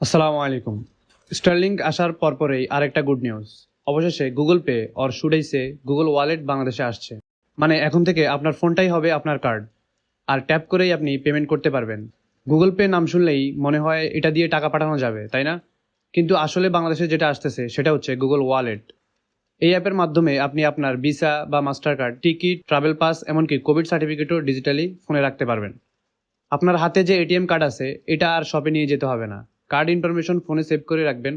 আসসালামু আলাইকুম। স্টারলিংক আসার পরপরেই আরেকটা গুড নিউজ অবশেষে গুগল পে অর শুডাইসে গুগল ওয়ালেট বাংলাদেশে আসছে। মানে এখন থেকে আপনার ফোনটাই হবে আপনার কার্ড আর ট্যাপ করেই আপনি পেমেন্ট করতে পারবেন। গুগল পে নাম শুনলেই মনে হয় এটা দিয়ে টাকা পাঠানো যাবে, তাই না? কিন্তু আসলে বাংলাদেশে যেটা আসতেছে সেটা হচ্ছে গুগল ওয়ালেট এই অ্যাপের মাধ্যমে আপনি আপনার ভিসা বা master card ticket travel pass এমনকি কোভিড সার্টিফিকেটও ডিজিটালি ফোনে রাখতে পারবেন। আপনার হাতে যে এটিএম কার্ড আছে, এটা আর শপে নিয়ে যেতে হবে না। কার্ড ইনফরমেশন ফোনে সেভ করে রাখবেন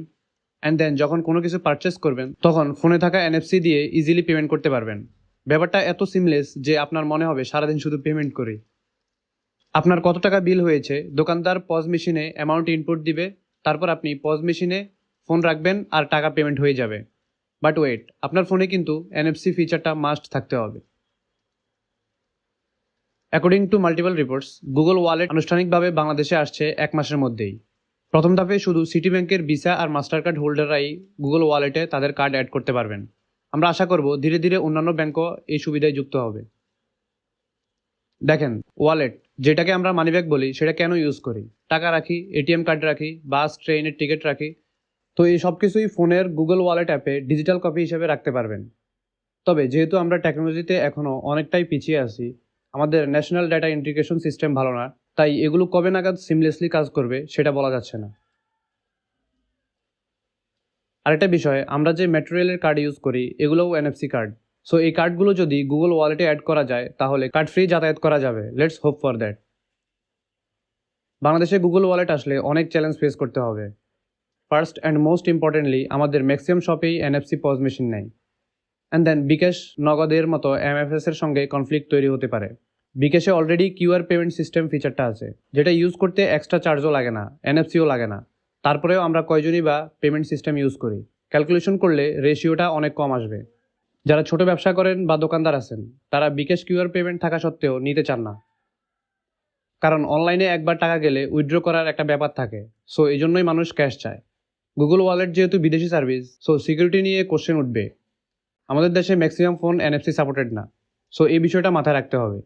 অ্যান্ড দেন যখন কোনো কিছু পারচেস করবেন, তখন ফোনে থাকা এনএফসি দিয়ে ইজিলি পেমেন্ট করতে পারবেন। ব্যাপারটা এত সিমলেস যে আপনার মনে হবে সারাদিন শুধু পেমেন্ট করি আপনার কত টাকা বিল হয়েছে, দোকানদার পজ মেশিনে অ্যামাউন্ট ইনপুট দিবে, তারপর আপনি পজ মেশিনে ফোন রাখবেন আর টাকা পেমেন্ট হয়ে যাবে। বাট ওয়েট আপনার ফোনে কিন্তু এনএফসি ফিচারটা মাস্ট থাকতে হবে। According to multiple reports Google Wallet আনুষ্ঠানিকভাবে বাংলাদেশে আসছে এক মাসের মধ্যেই। প্রথম ধাপে শুধু সিটি ব্যাংকের ভিসা আর মাস্টার কার্ড হোল্ডাররাই গুগল ওয়ালেটে তাদের কার্ড অ্যাড করতে পারবেন। আমরা আশা করব ধীরে ধীরে অন্যান্য ব্যাংকও এই সুবিধায় যুক্ত হবে। দেখেন ওয়ালেট যেটাকে আমরা মানিব্যাগ বলি, সেটা কেন ইউজ করি? টাকা রাখি এটিএম কার্ড রাখি বাস ট্রেনের টিকিট রাখি, তো এই সব কিছুই ফোনের গুগল ওয়ালেট অ্যাপে ডিজিটাল কপি হিসেবে রাখতে পারবেন। তবে যেহেতু আমরা টেকনোলজিতে এখনও অনেকটাই পিছিয়ে আছি, আমাদের ন্যাশনাল ডাটা ইন্টিগ্রেশন সিস্টেম ভালো না তাই এগুলো কবে নাগাদ সিমলেসলি কাজ করবে সেটা বলা যাচ্ছে না। আরেকটা বিষয়, আমরা যে মেটেরিয়ালের কার্ড ইউজ করি, এগুলোও এনএফসি কার্ড সো এই কার্ডগুলো যদি গুগল ওয়ালেটে অ্যাড করা যায়, তাহলে কার্ড ফ্রি যাতায়াত করা যাবে। লেটস হোপ ফর দ্যাট বাংলাদেশে গুগল ওয়ালেট আসলে অনেক চ্যালেঞ্জ ফেস করতে হবে। ফার্স্ট অ্যান্ড মোস্ট ইম্পর্টেন্টলি আমাদের ম্যাক্সিমাম শপেই এনএফসি পজ মেশিন নেই। অ্যান্ড দেন বিকাশ নগদের মতো এমএফএস এর সঙ্গে কনফ্লিক্ট তৈরি হতে পারে। বিকাশে অলরেডি কিউআর পেমেন্ট সিস্টেম ফিচারটা আছে, যেটা ইউজ করতে এক্সট্রা চার্জও লাগে না এনএফসিও লাগে না। তারপরেও আমরা কয়জনই বা পেমেন্ট সিস্টেম ইউজ করি। ক্যালকুলেশন করলে রেশিওটা অনেক কম আসবে। যারা ছোট ব্যবসা করেন বা দোকানদার আছেন, তারা বিকাশ কিউআর পেমেন্ট থাকা সত্ত্বেও নিতে চান না। কারণ অনলাইনে একবার টাকা গেলে উইথড্র করার একটা ব্যাপার থাকে সো এই জন্যই মানুষ ক্যাশ চায়। গুগল ওয়ালেট যেহেতু বিদেশি সার্ভিস সো সিকিউরিটি নিয়ে কোশ্চেন উঠবে। আমাদের দেশে ম্যাক্সিমাম ফোন এনএফসি সাপোর্টেড না সো এই বিষয়টা মাথায় রাখতে হবে।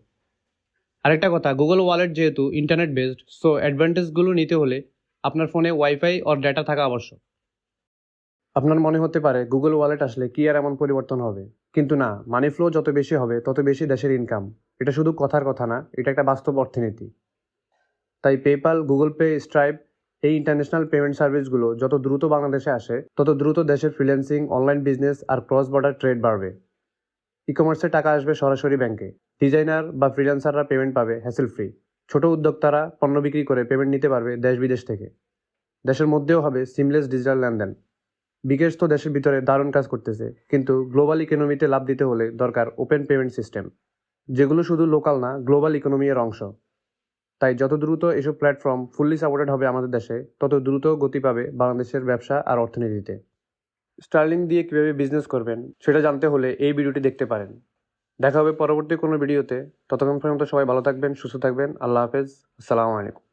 আরেকটা কথা গুগল ওয়ালেট যেহেতু ইন্টারনেট বেসড সো অ্যাডভান্টেজগুলো নিতে হলে আপনার ফোনে ওয়াইফাই অর ডেটা থাকা আবশ্যক। আপনার মনে হতে পারে গুগল ওয়ালেট আসলে কি আর এমন পরিবর্তন হবে? কিন্তু না মানি ফ্লো যত বেশি হবে, তত বেশি দেশের ইনকাম এটা শুধু কথার কথা না, এটা একটা বাস্তব অর্থনীতি। তাই পেপাল গুগল পে স্ট্রাইপ এই ইন্টারন্যাশনাল পেমেন্ট সার্ভিসগুলো যত দ্রুত বাংলাদেশে আসে, তত দ্রুত দেশের ফ্রিল্যান্সিং অনলাইন বিজনেস আর ক্রস বর্ডার ট্রেড বাড়বে। ই কমার্সে টাকা আসবে সরাসরি ব্যাংকে ডিজাইনার বা ফ্রিল্যান্সাররা পেমেন্ট পাবে হ্যাসেল ফ্রি ছোট উদ্যোক্তারা পণ্য বিক্রি করে পেমেন্ট নিতে পারবে দেশ বিদেশ থেকে। দেশের মধ্যেও হবে সিমলেস ডিজিটাল লেনদেন। বিকেশ তো দেশের ভিতরে দারুণ কাজ করতেছে, কিন্তু গ্লোবাল ইকোনমিতে লাভ দিতে হলে দরকার ওপেন পেমেন্ট সিস্টেম যেগুলো শুধু লোকাল না গ্লোবাল ইকোনমি এর অংশ। তাই যত দ্রুত এসব প্ল্যাটফর্ম ফুললি সাপোর্টেড হবে আমাদের দেশে, তত দ্রুত গতি পাবে বাংলাদেশের ব্যবসা আর অর্থনীতিতে। স্টার্লিং দিয়ে কীভাবে বিজনেস করবেন, সেটা জানতে হলে এই ভিডিওটি দেখতে পারেন। দেখা হবে পরবর্তী কোনো ভিডিওতে। ততক্ষণ পর্যন্ত সবাই ভালো থাকবেন, সুস্থ থাকবেন। আল্লাহ হাফেজ। আসসালামু আলাইকুম।